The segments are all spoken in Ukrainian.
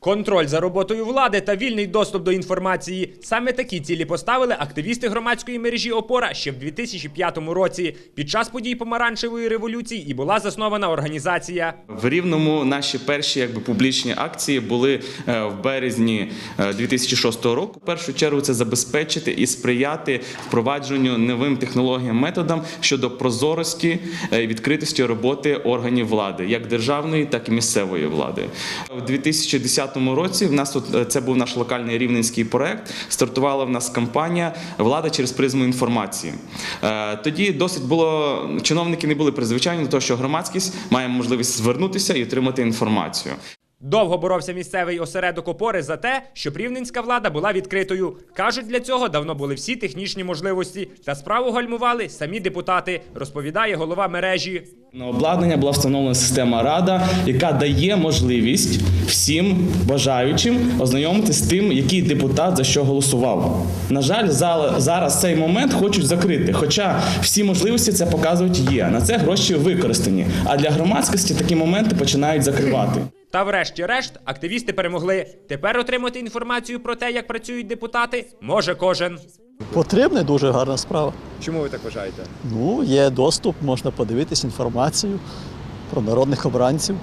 Контроль за роботою влади та вільний доступ до інформації саме такі цілі поставили активісти громадської мережі Опора ще в 2005 році. Під час подій помаранчевої революції і була заснована організація. В Рівному наші перші якби публічні акції були е, в березні е, 2006 року. В першу чергу це забезпечити і сприяти впровадженню новим технологіям методам щодо прозорості е, і відкритості роботи органів влади, як державної, так і місцевої влади. У 2010 році в нас тут е, це був наш локальний рівненський проект. Стартувала в нас кампанія Влада через призму інформації. Е, Тоді досить було чиновники не були призвичайні до того, що громадськість має можливість звернутися і отримати інформацію. Довго боровся місцевий осередок опори за те, щоб рівненська влада була відкритою. Кажуть, для цього давно були всі технічні можливості, та справу гальмували самі депутати, розповідає голова мережі. На обладнання була встановлена система Рада, яка дає можливість всім бажаючим ознайомитися з тим, який депутат за що голосував. На жаль, зараз цей момент хочуть закрити. Хоча всі можливості це показують є. На це гроші використані. А для громадськості такі моменти починають закривати. Та врешті-решт активісти перемогли. Тепер отримати інформацію про те, як працюють депутати, може кожен. Потрібна дуже гарна справа. Чому ви так вважаєте? Ну, є доступ, можна подивитись інформацію про народних обранців.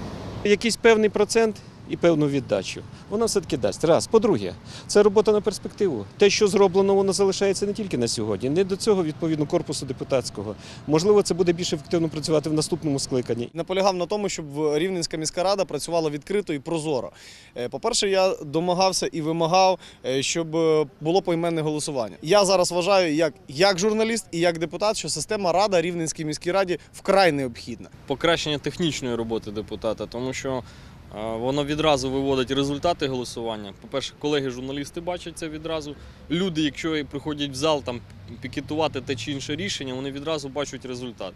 якийсь певний процент і певну віддачу. Вона все-таки дасть. Раз. По-друге, це робота на перспективу. Те, що зроблено, воно залишається не тільки на сьогодні, не до цього відповідно корпусу депутатського. Можливо, це буде більш ефективно працювати в наступному скликанні. наполягав на тому, щоб Рівненська міська рада працювала відкрито і прозоро. Е, По-перше, я домагався і вимагав, е, щоб е, було поіменне голосування. Я зараз вважаю, як, як журналіст і як депутат, що система рада Рівненській міській раді вкрай необхідна. покращення технічної роботи депутата, тому що воно відразу виводить результати голосування. По-перше, колеги-журналісти бачать це відразу. Люди, якщо приходять в зал там пікетувати те чи інше рішення, вони відразу бачать результат.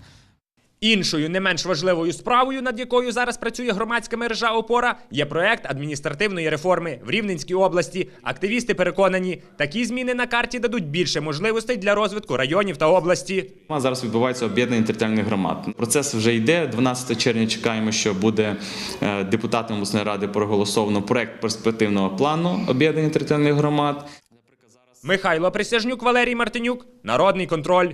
Іншою не менш важливою справою, над якою зараз працює громадська мережа опора, є проект адміністративної реформи в Рівненській області. Активісти переконані, такі зміни на карті дадуть більше можливостей для розвитку районів та області. Зараз відбувається об'єднання територіальних громад. Процес вже йде. 12 червня чекаємо, що буде е, депутатом обласної ради проголосовано проект перспективного плану об'єднання територіальних громад. Михайло Присяжнюк, Валерій Мартинюк, Народний контроль.